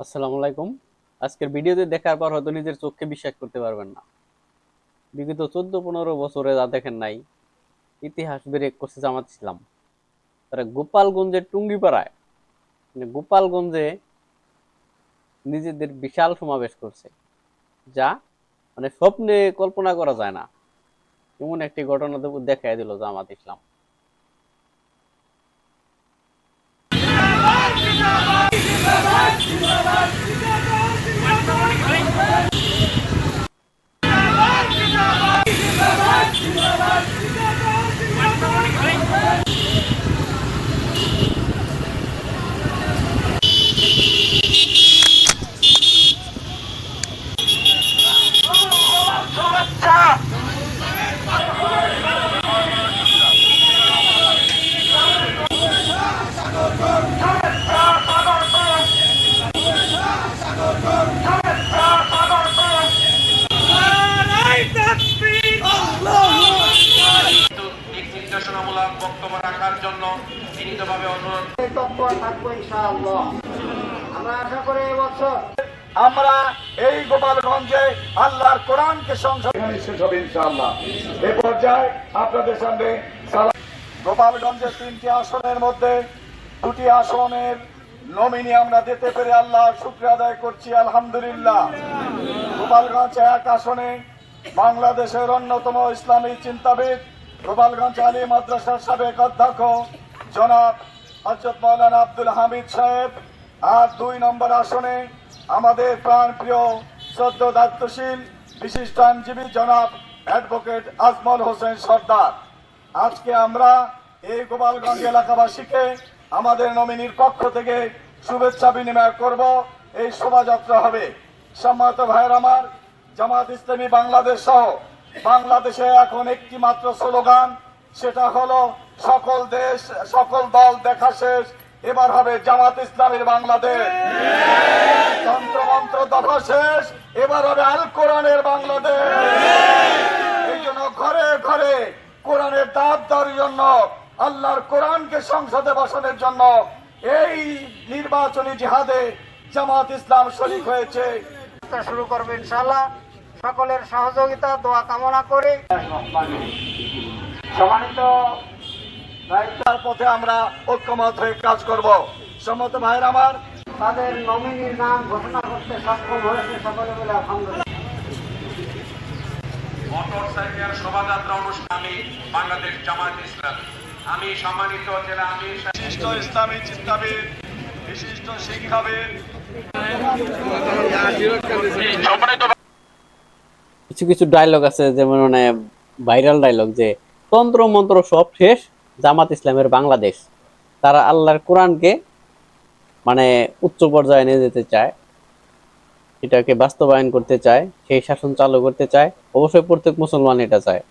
আসসালামু আলাইকুম। আজকের ভিডিওতে দেখার পর হয়তো নিজের চোখকে বিশ্বাস করতে পারবেন না। বিগত চোদ্দ পনেরো বছরে যা দেখেন নাই, ইতিহাস ব্রেক করছে জামাত ইসলাম। তারা গোপালগঞ্জের টুঙ্গিপাড়ায় মানে গোপালগঞ্জে নিজেদের বিশাল সমাবেশ করছে। যা মানে স্বপ্নে কল্পনা করা যায় না। এমন একটি ঘটনা দেখাই দিল জামাত ইসলাম। বক্তব্য রাখার জন্য বিনীতভাবে অনুরোধ। থাকব ইনশাআল্লাহ। আমরা আশা করি এবছর আমরা এই গোপালগঞ্জে আল্লাহর কোরআনকে এখানে শেষ হবে ইনশাআল্লাহ। এ পর্যায়ে আপনাদের সামনে গোপালগঞ্জের তিনটি আসনের মধ্যে দুটি আসনের নমিনি আমরা দিতে পেরে আল্লাহ শুক্র আদায় করছি আলহামদুলিল্লাহ। গোপালগঞ্জ এক আসনে বাংলাদেশের অন্যতম ইসলামী চিন্তাবিদ গোপালগঞ্জ আলী মাদ্রাসার সাবেক অধ্যক্ষ জনাব হজরত মৌলানা আব্দুল হামিদ সাহেব। আর দুই নম্বর আসনে আমাদের প্রাণ প্রিয় শ্রদ্ধ দায়িত্বশীল, বিশিষ্ট আইনজীবী জনাব অ্যাডভোকেট আজমল হোসেন সর্দার। আজকে আমরা এই গোপালগঞ্জ এলাকাবাসীকে আমাদের নমিনির পক্ষ থেকে শুভেচ্ছা বিনিময় করব। এই শোভাযাত্রা হবে। সম্মত ভাইয়ের আমার জামাত ইসলামী বাংলাদেশ সহ বাংলাদেশে এখন একটি মাত্র স্লোগান, সেটা হলো সকল দেশ, সকল দল দেখা শেষ, এবার হবে জামাত ইসলামের বাংলাদেশ। তন্ত্র মন্ত্র দফা শেষ, এবার হবে আল কোরআনের বাংলাদেশ। এই জন্য ঘরে ঘরে কোরআনের দাঁত দেওয়ার জন্য, আল্লাহর কোরআনকে সংসদে বসানোর জন্য এই নির্বাচনী জিহাদে জামাত ইসলাম শরিক হয়েছে। শুরু করব ইনশাআল্লাহ। সকলের সহযোগিতা দোয়া কামনা করে। সমানিত দায়িত্বের পথে আমরা ঐক্যমত হয়ে কাজ করব। সম্মত ভাইয়ের আমার তাদের নমিনির নাম ঘোষণা করতে সক্ষম হয়েছে সকলে মিলে আলহামদুলিল্লাহ। মোটর সাইকেল শোভাযাত্রা অনুষ্ঠান আমি বাংলাদেশ জামায়াত ইসলাম। আমি সম্মানিত জেলা আমি বিশিষ্ট ইসলামী চিন্তাবিদ বিশিষ্ট শিক্ষাবিদ। সম্মানিত কিছু কিছু ডায়লগ আছে, যেমন মানে ভাইরাল ডায়লগ যে তন্ত্র মন্ত্র সব শেষ জামাত ইসলামের বাংলাদেশ। তারা আল্লাহর কোরআনকে মানে উচ্চ পর্যায়ে নিয়ে যেতে চায়, এটাকে বাস্তবায়ন করতে চায়, সেই শাসন চালু করতে চায়, অবশ্যই প্রত্যেক মুসলমান এটা চায়।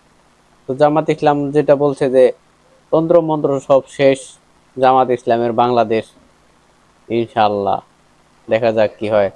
তো জামাত ইসলাম যেটা বলছে যে তন্ত্র মন্ত্র সব শেষ, জামাত ইসলামের বাংলাদেশ, ইনশাআল্লাহ। দেখা যাক কি হয়।